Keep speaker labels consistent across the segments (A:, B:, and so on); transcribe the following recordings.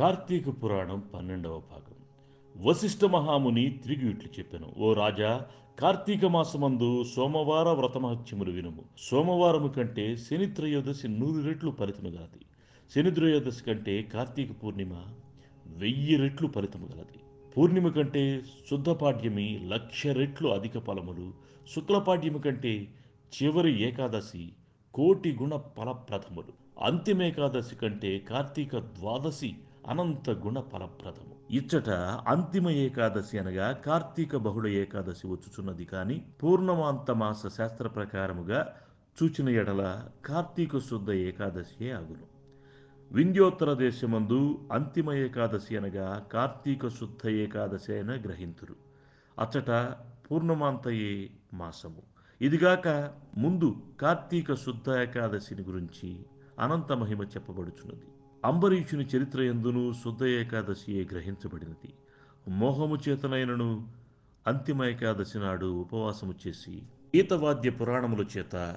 A: కార్తీక పురాణం పన్నెండవ భాగం. వశిష్ఠ మహాముని తిరిగి ఇట్లు చెప్పాను. ఓ రాజా కార్తీక మాసమందు సోమవార వ్రతమహత్యములు వినుము. సోమవారము కంటే శని త్రయోదశి నూరు రెట్లు ఫలితము గలది. శని త్రయోదశి కంటే కార్తీక పూర్ణిమ వెయ్యి రెట్లు ఫలితము గలది. పూర్ణిమ కంటే శుద్ధపాడ్యమి లక్ష రెట్లు అధిక ఫలములు. శుక్లపాడ్యమి కంటే చివరి ఏకాదశి కోటి గుణ ఫలప్రథములు అంతిమేకాదశి కంటే కార్తీక ద్వాదశి అనంత గుణ ఫలప్రదము ఇచ్చట అంతిమ ఏకాదశి అనగా కార్తీక బహుళ ఏకాదశి వచ్చుచున్నది కాని పూర్ణమాంత మాస శాస్త్ర ప్రకారముగా చూచిన ఎడల కార్తీక శుద్ధ ఏకాదశియే అగును వింధ్యోత్తర దేశమందు అంతిమ ఏకాదశి అనగా కార్తీక శుద్ధ ఏకాదశి అయిన గ్రహింతురు అచ్చట పూర్ణమాంతయే మాసము. ఇదిగాక ముందు కార్తీక శుద్ధ ఏకాదశిని గురించి అనంత మహిమ చెప్పబడుచున్నది. అంబరీషుని చరిత్ర ఎందును శుద్ధ ఏకాదశియే గ్రహించబడినది. మోహము చేతనైనను అంతిమ ఏకాదశి నాడు ఉపవాసము చేసి గీతవాద్య పురాణముల చేత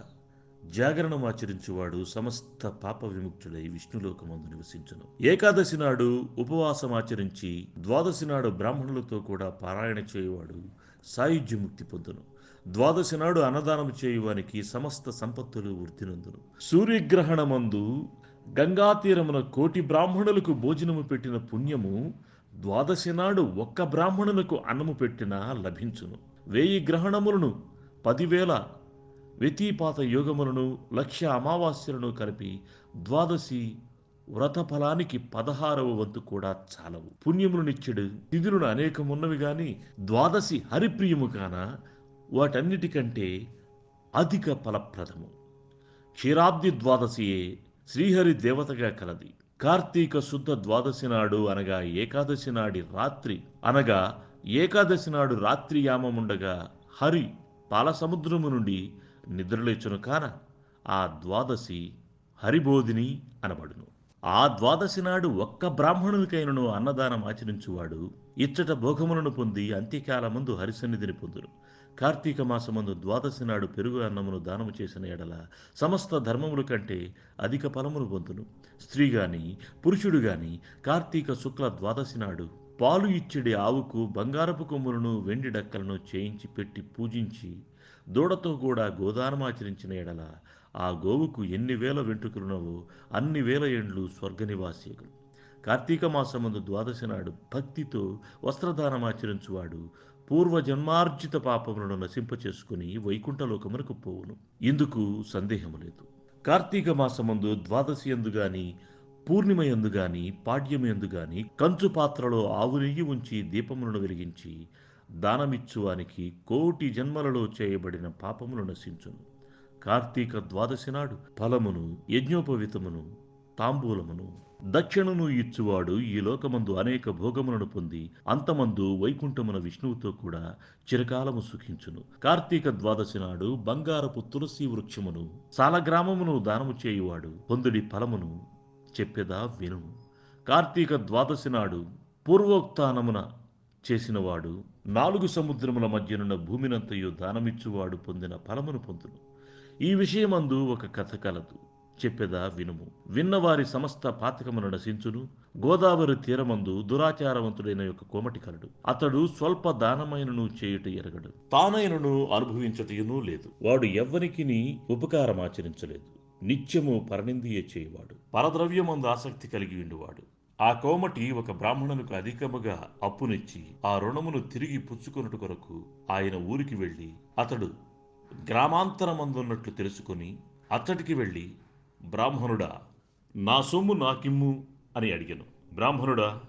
A: జాగరణం ఆచరించువాడు సమస్త పాప విముక్తుడై విష్ణులోకమందు నివసించను. ఏకాదశి నాడు ఉపవాసం ఆచరించి ద్వాదశి నాడు బ్రాహ్మణులతో కూడా పారాయణ చేయువాడు సాయుధ్యముక్తి పొందును. ద్వాదశి నాడు అన్నదానం చేయువానికి సమస్త సంపత్తులు వృద్ధినందును సూర్యగ్రహణమందు గంగా తీరమున కోటి బ్రాహ్మణులకు భోజనము పెట్టిన పుణ్యము ద్వాదశి నాడు ఒక్క బ్రాహ్మణులకు అన్నము పెట్టినా లభించును. వేయి గ్రహణములను పదివేల వ్యతిపాత యోగములను లక్ష అమావాస్యలను కలిపి ద్వాదశి వ్రత ఫలానికి పదహారవ వంతు కూడా చాలవు. పుణ్యములనిచ్చడు తిథులను అనేకమున్నవి గాని ద్వాదశి హరిప్రియము కాన వాటన్నిటికంటే అధిక ఫలప్రదము. క్షీరాబ్ది ద్వాదశియే శ్రీహరి దేవతగా కలది. కార్తీక శుద్ధ ద్వాదశి నాడు అనగా ఏకాదశి నాడి రాత్రి అనగా ఏకాదశి నాడు రాత్రి యామముండగా హరి పాలసముద్రము నుండి నిద్రలేచును కాన ఆ ద్వాదశి హరిబోధిని అనబడును. ఆ ద్వాదశి నాడు ఒక్క బ్రాహ్మణునికైనను అన్నదానం ఆచరించువాడు ఇచ్చట భోగములను పొంది అంత్యకాలమందు హరిసన్నిధిని పొందును. కార్తీక మాసమందు ద్వాదశి నాడు పెరుగు అన్నమును దానము చేసిన ఎడల సమస్త ధర్మముల కంటే అధిక ఫలములు పొందును. స్త్రీ గాని పురుషుడు గాని కార్తీక శుక్ల ద్వాదశి నాడు పాలు ఇచ్చడి ఆవుకు బంగారపు కొమ్ములను వెండి డక్కలను చేయించి పెట్టి పూజించి దూడతో కూడా గోదానమాచరించిన ఎడల ఆ గోవుకు ఎన్ని వేల వెంట్రుకలున్నవో అన్ని వేల ఎండ్లు స్వర్గనివాసియకు కార్తీక మాసమందు ద్వాదశి నాడు భక్తితో వస్త్రదానమాచరించువాడు పూర్వజన్మార్జిత పాపములను నశింపచేసుకుని వైకుంఠలోకమునకు పోవును. ఇందుకు సందేహము లేదు. కార్తీక మాసమందు ద్వాదశి ఎందు గాని పూర్ణిమ ఎందు గాని పాడ్యము ఎందు గాని కంచు పాత్రలో ఆవు నెయ్యి ఉంచి దీపములను వెలిగించి దానమిచ్చువానికి కోటి జన్మలలో చేయబడిన పాపములు నశించును. కార్తీక ద్వాదశి నాడు ఫలమును యజ్ఞోపవితమును తాంబూలమును దక్షిణను ఇచ్చువాడు ఈ లోకమందు అనేక భోగములను పొంది అంతమందు వైకుంఠమున విష్ణువుతో కూడా చిరకాలము సుఖించును. కార్తీక ద్వాదశి నాడు బంగారపు తులసి వృక్షమును సాలగ్రామమును దానము చేయువాడు పొందుడి ఫలమును చెప్పెదా విను కార్తీక ద్వాదశి నాడు పూర్వోక్తానమున చేసినవాడు నాలుగు సముద్రముల మధ్యనున్న భూమినంతయు దానమిచ్చువాడు పొందిన ఫలమును పొందును. ఈ విషయమందు ఒక కథ కలదు. చెప్పెదా వినుము. విన్నవారి సమస్త పాతకమును నశించును. గోదావరి తీరమందు దురాచారవంతుడైన యొక్క కోమటి అతడు స్వల్ప దానమైనను చేయుట ఎరగడు. తానైనను అనుభవించటయునూ లేదు. వాడు ఎవ్వరికిని ఉపకారమాచరించలేదు. నిత్యము పరనిందియ చేయువాడు. పరద్రవ్యమందు ఆసక్తి కలిగి ఉండువాడు. ఆ కోమటి ఒక బ్రాహ్మణునికి అధికముగా అప్పునిచ్చి ఆ రుణమును తిరిగి పుచ్చుకొనుట కొరకు ఆయన ఊరికి వెళ్ళి అతడు గ్రామాంతరమందున్నట్లు తెలుసుకుని అతడికి వెళ్ళి బ్రాహ్మణుడా నా సొమ్ము నాకిమ్ము అని అడిగాను. బ్రాహ్మణుడా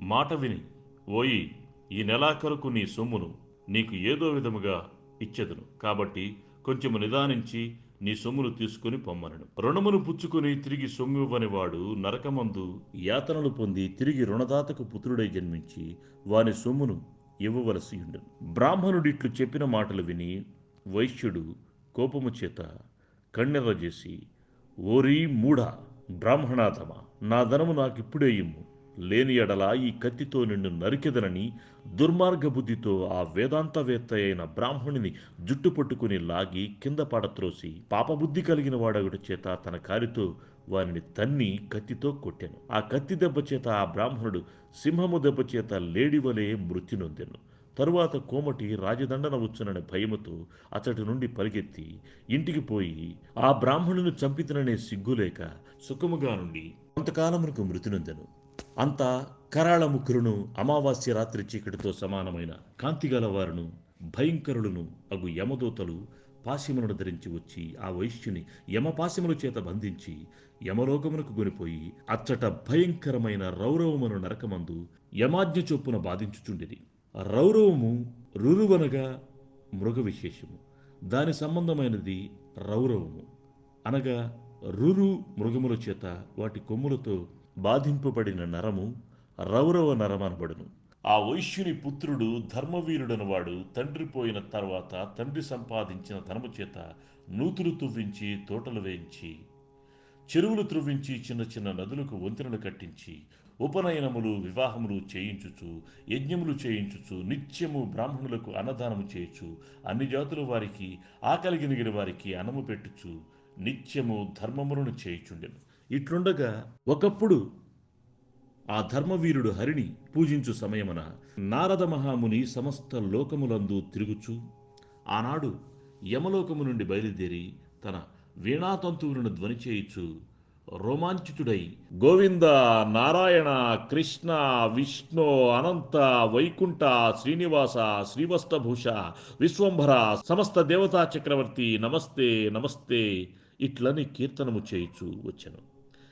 A: మాట విని ఓయి ఈ నెలాఖరుకు నీ సొమ్మును నీకు ఏదో విధముగా ఇచ్చెదను. కాబట్టి కొంచెము నిదానించి నీ సొమ్మును తీసుకుని పొమ్మనను. రుణమును పుచ్చుకుని తిరిగి సొమ్ము ఇవ్వని వాడు నరకమందు యాతనలు పొంది తిరిగి రుణదాతకు పుత్రుడై జన్మించి వాని సొమ్మును ఇవ్వవలసి ఉండను బ్రాహ్మణుడిట్లు చెప్పిన మాటలు విని వైశ్యుడు కోపము చేత కన్నెర్ర చేసి ఓరీ మూఢ బ్రాహ్మణాతమ నా ధనము నాకిప్పుడే ఇమ్ము. లేని ఎడల ఈ కత్తితో నిన్ను నరికెదనని దుర్మార్గ బుద్ధితో ఆ వేదాంతవేత్త అయిన బ్రాహ్మణుని జుట్టు పట్టుకుని లాగి కింద పడత్రోసి పాపబుద్ధి కలిగిన వాడగుడి చేత తన కాలితో వారిని తన్ని కత్తితో కొట్టాను. ఆ కత్తి దెబ్బ చేత ఆ బ్రాహ్మణుడు సింహము దెబ్బ చేత లేడివలే మృతి నొందెను. తరువాత కోమటి రాజదండన వచ్చుననే భయముతో అతడి నుండి పరిగెత్తి ఇంటికి పోయి ఆ బ్రాహ్మణుని చంపితననే సిగ్గులేక సుఖముగా నుండి కొంతకాలమునకు మృతినందెను. అంతా కరాళముఖురును అమావాస్య రాత్రి చీకటితో సమానమైన కాంతిగల వారును భయంకరులను అగు యమదూతలు పాశిమలను ధరించి వచ్చి ఆ వైశ్యుని యమపాశిముల చేత బంధించి యమలోకమునకు కొనిపోయి అచ్చట భయంకరమైన రౌరవమును నరకమందు యమాజ్ఞ చొప్పున బాధించుచుండిరి. రౌరవము రురువనగా మృగ విశేషము. దాని సంబంధమైనది రౌరవము. అనగా రురు మృగముల చేత వాటి కొమ్ములతో బాధింపబడిన నరము రౌరవ నరమనబడును. ఆ వైశ్యుని పుత్రుడు ధర్మవీరుడని వాడు తండ్రి పోయిన తర్వాత తండ్రి సంపాదించిన ధనము చేత నూతులు తువ్వించి తోటలు వేయించి చెరువులు త్రువ్వించి చిన్న చిన్న నదులకు వంతెనలు కట్టించి ఉపనయనములు వివాహములు చేయించుచు యజ్ఞములు చేయించుచు నిత్యము బ్రాహ్మణులకు అన్నదానము చేయుచు అన్ని జాతుల వారికి ఆకలిగినిగిన వారికి అన్నము పెట్టుచు నిత్యము ధర్మములను చేయుచుండెను. ఇట్లుండగా ఒకప్పుడు ఆ ధర్మవీరుడు హరిని పూజించు సమయమున నారద మహాముని సమస్త లోకములందు తిరుగుచు ఆనాడు యమలోకము నుండి బయలుదేరి తన వీణాతంతువులను ధ్వని చేయుచు రోమాంచితుడై. గోవింద నారాయణ కృష్ణ విష్ణు అనంత వైకుంఠ శ్రీనివాస శ్రీవస్తభూష విశ్వంభర సమస్త దేవతా చక్రవర్తి నమస్తే నమస్తే ఇట్లని కీర్తనము చేయుచు వచ్చెను.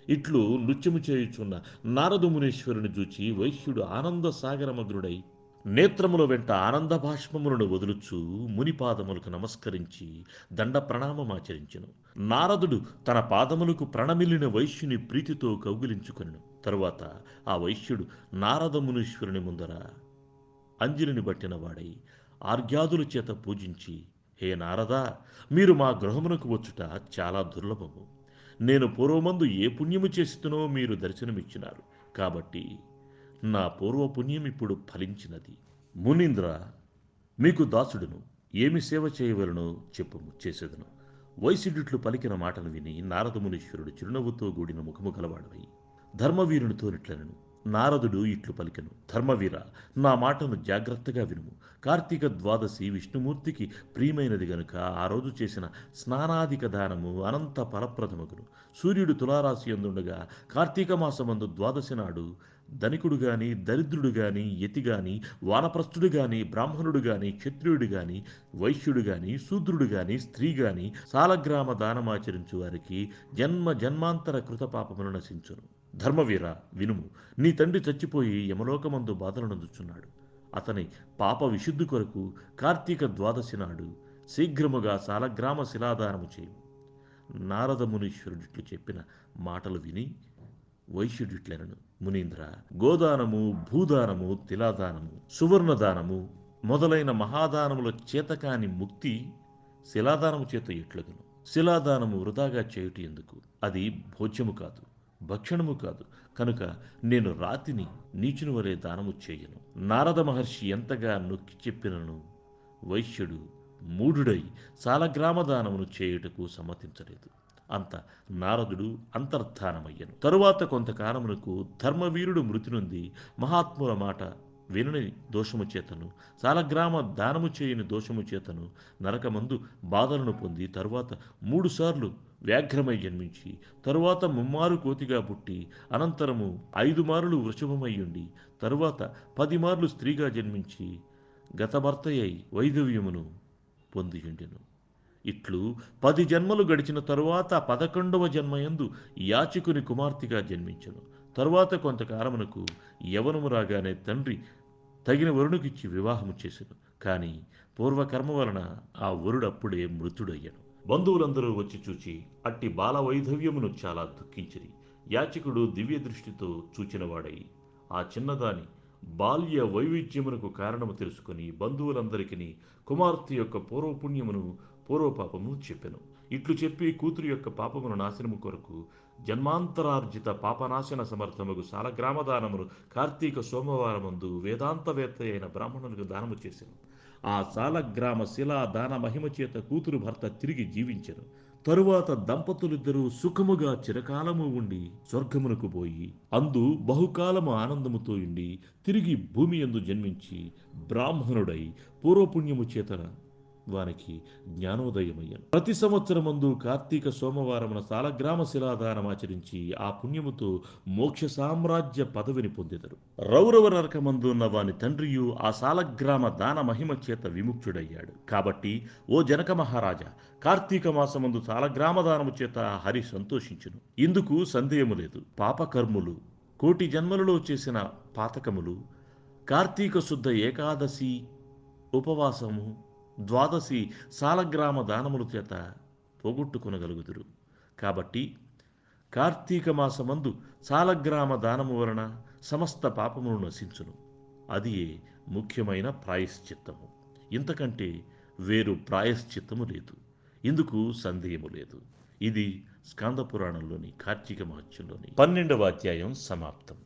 A: ఇట్లు నృత్యము చేయుచున్న నారదు మునీశ్వరుని చూచి వైశ్యుడు ఆనంద సాగరమగ్రుడై నేత్రముల వెంట ఆనంద భాష్మములను వదులుచు మునిపాదములకు నమస్కరించి దండ ప్రణామమాచరించెను నారదుడు తన పాదములకు ప్రణమిల్లిన వైశ్యుని ప్రీతితో కౌగిలించుకొనెను. తరువాత ఆ వైశ్యుడు నారదమునీశ్వరుని ముందర అంజలిని బట్టిన వాడై ఆర్ఘ్యాదుల చేత పూజించి హే నారదా మీరు మా గృహమునకు వచ్చుట చాలా దుర్లభము. నేను పూర్వమందు ఏ పుణ్యము చేస్తునో మీరు దర్శనమిచ్చినారు. కాబట్టి నా పూర్వపుణ్యం ఇప్పుడు ఫలించినది. మునీంద్ర మీకు దాసుడును ఏమి సేవ చేయవలను చెప్పుము చేసేదను. వైశ్యుడిట్లు పలికిన మాటను విని నారదమునీశ్వరుడు చిరునవ్వుతో కూడిన ముఖము కలవాడవై ధర్మవీరునితో నిట్లనను. నారదుడు ఇట్లు పలికెను. ధర్మవీర నా మాటను జాగ్రత్తగా వినుము. కార్తీక ద్వాదశి విష్ణుమూర్తికి ప్రియమైనది గనుక ఆ రోజు చేసిన స్నానాధిక దానము అనంత ఫలప్రదమగును. సూర్యుడు తులారాశి అందుండగా కార్తీక మాసమందు ద్వాదశి నాడు ధనికుడు గాని దరిద్రుడు గాని యతి గాని వానప్రస్థుడు గాని బ్రాహ్మణుడు గాని క్షత్రియుడు గాని వైశ్యుడు గాని శూద్రుడు గాని స్త్రీ గాని సాలగ్రామ దానమాచరించు వారికి జన్మ జన్మాంతర కృతపాపమును నశించును. ధర్మవీర వినుము నీ తండ్రి చచ్చిపోయి యమలోకమందు బాధలనందుచున్నాడు. అతని పాప విశుద్ధి కొరకు కార్తీక ద్వాదశి నాడు శీఘ్రముగా సాలగ్రామ శిలాదానము చేయు. నారద మునీశ్వరుడిట్లు చెప్పిన మాటలు విని వైశ్యుడిట్లెనను. మునీంద్ర గోదానము భూదానము తిలాదానము సువర్ణదానము మొదలైన మహాదానముల చేతకాని ముక్తి శిలాదానము చేత ఎట్లగును? శిలాదానము వృధాగా చేయుట ఎందుకు? అది భోజ్యము కాదు భక్షణము కాదు. కనుక నేను రాతిని నీచుని వలె దానము చేయను. నారద మహర్షి ఎంతగా నొక్కి చెప్పినను వైశ్యుడు మూఢుడై సాలగ్రామ దానమును చేయుటకు సమ్మతించలేదు. అంత నారదుడు అంతర్ధానమయ్యను. తరువాత కొంతకాలమునకు ధర్మవీరుడు మృతి నుండి మహాత్ముల మాట వినని దోషము చేతను సాలగ్రామ దానము చేయని దోషము చేతను నరకమందు బాధలను పొంది తరువాత మూడుసార్లు వ్యాఘ్రమై జన్మించి తరువాత ముమ్మారు కోతిగా పుట్టి అనంతరము ఐదు మారులు వృషభమయ్యుండి తరువాత పది మార్లు స్త్రీగా జన్మించి గతభర్తయ్యి వైధవ్యమును పొందియుండెను. ఇట్లు పది జన్మలు గడిచిన తరువాత పదకొండవ జన్మయందు యాచకుని కుమార్తెగా జన్మించను. తరువాత కొంతకాలమునకు యవనము రాగానే తండ్రి తగిన వరుణుకిచ్చి వివాహము చేసెను. కానీ పూర్వకర్మ వలన ఆ వరుడప్పుడే మృతుడయ్యను. బంధువులందరూ వచ్చి చూచి అట్టి బాల వైధవ్యమును చాలా దుఃఖించిరి. యాచకుడు దివ్య దృష్టితో చూచినవాడై ఆ చిన్నదాని బాల్య వైవిధ్యమునకు కారణము తెలుసుకుని బంధువులందరికీ కుమార్తె యొక్క పూర్వపుణ్యమును పూర్వపాపము చెప్పెను. ఇట్లు చెప్పి కూతురు యొక్క పాపమును నాశనము కొరకు జన్మాంతరార్జిత పాపనాశన సమర్థముకు సాలగ్రామదానమును కార్తీక సోమవారమందు వేదాంతవేత్త అయిన బ్రాహ్మణులకు దానము చేశాను ఆ సాలగ్రామ శిలా దాన మహిమ చేత కూతురు భర్త తిరిగి జీవించను. తరువాత దంపతులిద్దరూ సుఖముగా చిరకాలము ఉండి స్వర్గమునకు పోయి అందు బహుకాలము ఆనందముతో ఉండి తిరిగి భూమి యందు జన్మించి బ్రాహ్మణుడై పూర్వపుణ్యము చేతన వానికి జ్ఞానోదయమయ్యను. ప్రతి సంవత్సరమందు కార్తీక సోమవారమున సాలగ్రామ శిలాదానం ఆచరించి ఆ పుణ్యముతో మోక్ష సామ్రాజ్య పదవిని పొందెదరు. రౌరవ నరకమందు ఉన్న వాని తండ్రియు ఆ సాలగ్రామ దాన మహిమ చేత విముక్తుడయ్యాడు. కాబట్టి ఓ జనక మహారాజా కార్తీక మాసమందు సాలగ్రామ దానము చేత హరి సంతోషించును. ఇందుకు సందేహము లేదు. పాపకర్ములు కోటి జన్మలలో చేసిన పాతకములు కార్తీక శుద్ధ ఏకాదశి ఉపవాసము ద్వాదశి సాలగ్రామ దానముల చేత పోగొట్టుకొనగలుగుదురు. కాబట్టి కార్తీక మాసమందు సాలగ్రామ దానము వలన సమస్త పాపములు నశించును. అది ముఖ్యమైన ప్రాయశ్చిత్తము. ఇంతకంటే వేరు ప్రాయశ్చిత్తము లేదు. ఇందుకు సందేహము లేదు. ఇది స్కాంద పురాణంలోని కార్తీక మహత్యంలోని పన్నెండవ అధ్యాయం సమాప్తం.